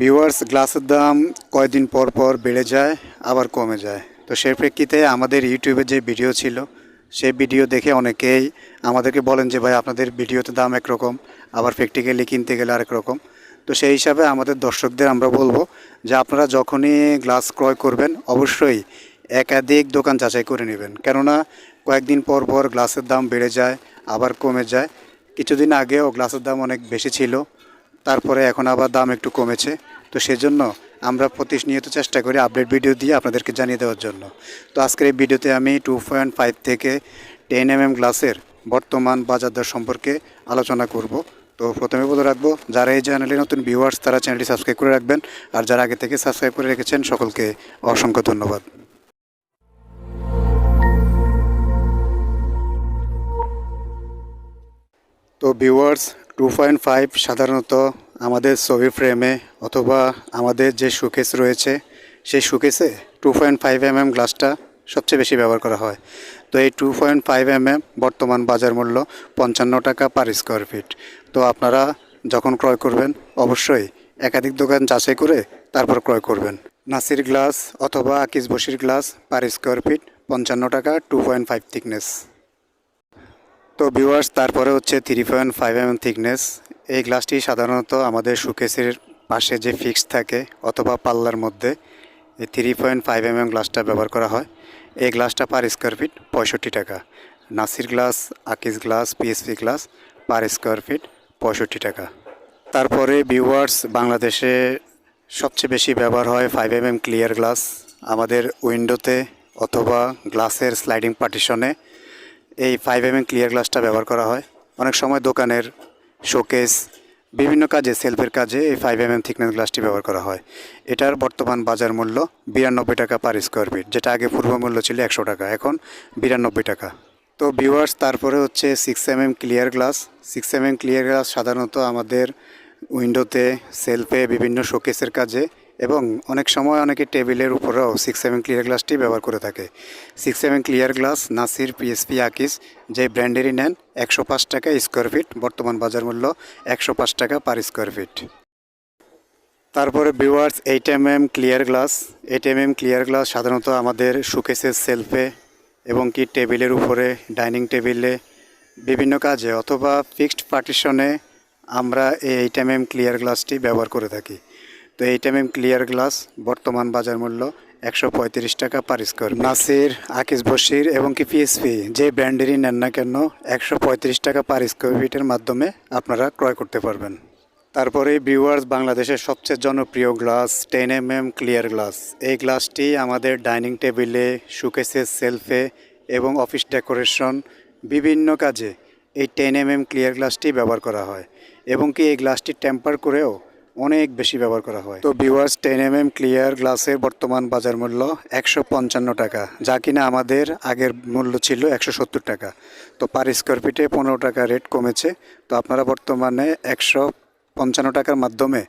Viewers গ্লাসের দাম কয়দিন পর পর বেড়ে যায়, আবার কমে যায়। তো সেই প্রেক্ষিতে আমাদের ইউটিউবে যে ভিডিও ছিল, সেই ভিডিও দেখে অনেকেই আমাদেরকে বলেন যে, ভাই, আপনাদের ভিডিওতে দাম একরকম, আবার প্র্যাকটিক্যালি কিনতে গেলে আরেক রকম। তো সেই হিসাবে আমাদের দর্শকদের আমরা বলব যে, আপনারা যখনই গ্লাস ক্রয় করবেন, অবশ্যই একাধিক দোকান যাচাই করে নেবেন। কেননা কয়েকদিন পর পর গ্লাসের দাম বেড়ে যায়, আবার কমে যায়। কিছুদিন আগেও গ্লাসের দাম অনেক বেশি ছিল। তারপরে এখন আবার দাম একটু কমেছে। তো সেজন্য আমরা প্রতিনিয়ত চেষ্টা করি আপডেট ভিডিও দিয়ে আপনাদেরকে জানিয়ে দেওয়ার জন্য। তো আজকের এই ভিডিওতে আমি টু পয়েন্ট ফাইভ থেকে টেন এম এম গ্লাসের বর্তমান বাজার দর সম্পর্কে আলোচনা করব। তো প্রথমে বলে রাখব, যারা এই চ্যানেলে নতুন ভিউয়ার্স তারা চ্যানেলটি সাবস্ক্রাইব করে রাখবেন। আর যারা আগে থেকে সাবস্ক্রাইব করে রেখেছেন, সকলকে অসংখ্য ধন্যবাদ। তো ভিউয়ার্স টু পয়েন্ট ফাইভ সাধারণত আমাদের ছবি ফ্রেমে অথবা আমাদের যে শোকেস রয়েছে, সেই শোকেসে two point five M M গ্লাসটা সবচেয়ে বেশি ব্যবহার করা হয়। তো এই two point five M M বর্তমান বাজার মূল্য পঞ্চান্ন টাকা পার স্কোয়ার ফিট তো আপনারা যখন ক্রয় করবেন, অবশ্যই একাধিক দোকান যাচাই করে তারপর ক্রয় করবেন। নাসির গ্লাস অথবা Akij Bashir glass per square feet পঞ্চান্ন টাকা টু পয়েন্ট ফাইভ থিকনেস তো ভিউয়ার্স তারপরে হচ্ছে three point five M thickness এই গ্লাসটি সাধারণত আমাদের সুকেসের পাশে যে ফিক্স থাকে অথবা পাল্লার মধ্যে, এই three point five M M গ্লাসটা ব্যবহার করা হয়। এই গ্লাসটা পার স্কোয়ার ফিট পঁয়ষট্টি টাকা। Nasir glass Akij glass PSP glass per square feet পঁয়ষট্টি টাকা। তারপরে ভিউয়ার্স বাংলাদেশে সবচেয়ে বেশি ব্যবহার হয় five M M clear glass আমাদের উইন্ডোতে অথবা গ্লাসের স্লাইডিং পার্টিশনে এই ফাইভ এম এম ক্লিয়ার গ্লাসটা ব্যবহার করা হয়। অনেক সময় দোকানের শোকেস বিভিন্ন কাজে সেলফের কাজে এই ফাইভ এম এম থিকনেস গ্লাসটি ব্যবহার করা হয়। এটার বর্তমান বাজার মূল্য বিরানব্বই টাকা পার স্কোয়ার ফিট যেটা আগে পূর্ব মূল্য ছিল একশো টাকা, এখন বিরানব্বই টাকা। তো ভিউয়ার্স তারপরে হচ্ছে six M M clear glass six M M clear glass সাধারণত আমাদের উইন্ডোতে সেলফে বিভিন্ন শোকেসের কাজে এবং অনেক সময় অনেকে টেবিলের উপরেও সিক্স সেভেন ক্লিয়ার গ্লাসটি ব্যবহার করে থাকে। Six seven clear glass Nasir PSP Akij যে ব্র্যান্ডেরই নেন, একশো পাঁচ টাকা স্কোয়ার ফিট বর্তমান বাজার মূল্য একশো পাঁচ টাকা পার স্কোয়ার ফিট তারপরে viewers eight M M clear glass eight M M clear glass সাধারণত আমাদের সুকেসের সেলফে এবং কি টেবিলের উপরে ডাইনিং টেবিলে বিভিন্ন কাজে অথবা ফিক্সড পার্টিশনে আমরা এই এইট এম এম ক্লিয়ার গ্লাসটি ব্যবহার করে থাকি। তো এইট এম ক্লিয়ার গ্লাস বর্তমান বাজার মূল্য একশো পঁয়ত্রিশ টাকা পার স্কোয়ার নাসির আকিস বশির এবং কি পিএসপি যে ব্র্যান্ডেরই নেন না কেন, একশো পঁয়ত্রিশ টাকা পার স্কোয়ার ফিটের মাধ্যমে আপনারা ক্রয় করতে পারবেন। তারপরে ভিউয়ার্স বাংলাদেশের সবচেয়ে জনপ্রিয় glass ten M M clear glass এই গ্লাসটি আমাদের ডাইনিং টেবিলে সুকেসের সেলফে এবং অফিস ডেকোরেশন বিভিন্ন কাজে এই টেন এম এম ক্লিয়ার গ্লাসটি ব্যবহার করা হয়। এবং কি এই গ্লাসটি টেম্পার করেও অনেক বেশি ব্যবহার করা হয়। তো viewers ten M M clear গ্লাসের বর্তমান বাজার মূল্য একশো পঞ্চান্ন টাকা, যা কিনা আমাদের আগের মূল্য ছিল একশো সত্তর টাকা। তো পার স্কোয়ার ফিটে পনেরো টাকা রেট কমেছে। তো আপনারা বর্তমানে একশো পঞ্চান্ন টাকার মাধ্যমে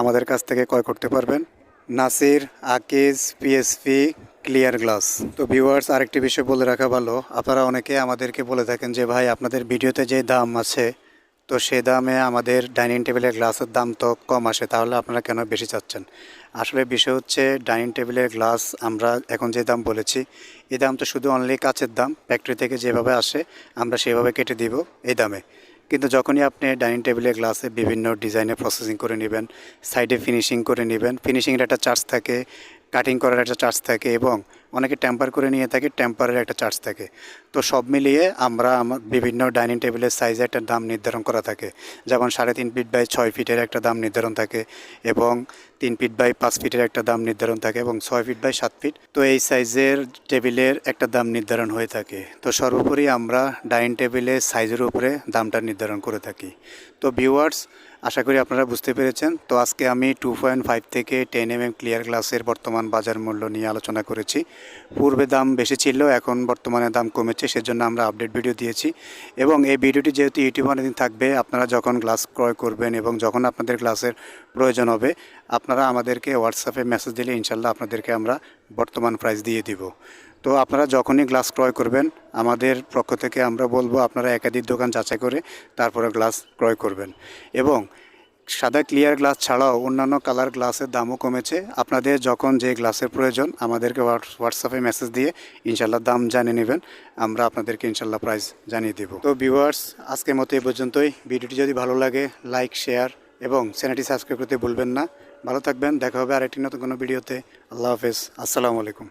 আমাদের কাছ থেকে ক্রয় করতে পারবেন। Nasir, Akij PSP clear glass তো ভিউয়ার্স আরেকটি বিষয় বলে রাখা ভালো, আপনারা অনেকে আমাদেরকে বলে থাকেন যে, ভাই, আপনাদের ভিডিওতে যে দাম আছে তো সে দামে আমাদের ডাইনিং টেবিলের গ্লাসের দাম তো কম আসে, তাহলে আপনারা কেন বেশি চাচ্ছেন? আসলে বিষয় হচ্ছে ডাইনিং টেবিলের গ্লাস আমরা এখন যে দাম বলেছি এই দাম তো শুধু অনলি কাচের দাম ফ্যাক্টরি থেকে যেভাবে আসে আমরা সেভাবে কেটে দিব এই দামে। কিন্তু যখনই আপনি ডাইনিং টেবিলের গ্লাসে বিভিন্ন ডিজাইনে প্রসেসিং করে নেবেন সাইডে ফিনিশিং করে নেবেন ফিনিশিংয়ের একটা চার্জ থাকে কাটিং করার একটা চার্জ থাকে এবং অনেকে টেম্পার করে নিয়ে থাকে টেম্পারের একটা চার্জ থাকে। তো সব মিলিয়ে আমরা আমার বিভিন্ন ডাইনিং টেবিলের সাইজে একটা দাম নির্ধারণ করা থাকে। যেমন সাড়ে তিন ফিট বাই ছয় ফিটের একটা দাম নির্ধারণ থাকে এবং তিন ফিট বাই পাঁচ ফিটের একটা দাম নির্ধারণ থাকে এবং ছয় ফিট বাই সাত ফিট তো এই সাইজের টেবিলের একটা দাম নির্ধারণ হয়ে থাকে। তো সর্বোপরি আমরা ডাইনিং টেবিলের সাইজের উপরে দামটা নির্ধারণ করে থাকি। তো ভিউয়ার্স আশা করি আপনারা বুঝতে পেরেছেন। তো আজকে আমি টু পয়েন্ট ফাইভ থেকে টেন এম এম ক্লিয়ার গ্লাসের বর্তমান বাজার মূল্য নিয়ে আলোচনা করেছি। পূর্বে দাম বেশি ছিল, এখন বর্তমানে দাম কমেছে, সেজন্য আমরা আপডেট ভিডিও দিয়েছি। এবং এই ভিডিওটি যেহেতু ইউটিউবে অনেকদিন থাকবে, আপনারা যখন গ্লাস ক্রয় করবেন এবং যখন আপনাদের গ্লাসের প্রয়োজন হবে, আপনারা আমাদেরকে হোয়াটসঅ্যাপে মেসেজ দিলে ইনশাল্লাহ আপনাদেরকে আমরা বর্তমান প্রাইস দিয়ে দিব। তো আপনারা যখনই গ্লাস ক্রয় করবেন, আমাদের পক্ষ থেকে আমরা বলব আপনারা একাধিক দোকান যাচাই করে তারপরে গ্লাস ক্রয় করবেন। এবং সাদা ক্লিয়ার গ্লাস ছাড়াও অন্যান্য কালার গ্লাসের দামও কমেছে। আপনাদের যখন যে গ্লাসের প্রয়োজন, আমাদেরকে হোয়াটস- হোয়াটসঅ্যাপে মেসেজ দিয়ে ইনশাল্লাহ দাম জানিয়ে নেবেন। আমরা আপনাদেরকে ইনশাল্লাহ প্রাইস জানিয়ে দেব। তো ভিউয়ার্স আজকের মতো এই পর্যন্তই। ভিডিওটি যদি ভালো লাগে লাইক শেয়ার এবং চ্যানেলটি সাবস্ক্রাইব করতে ভুলবেন না। ভালো থাকবেন দেখা হবে আরেকটি নতুন কোনো ভিডিওতে। আল্লাহ হাফেজ। আসসালামু আলাইকুম।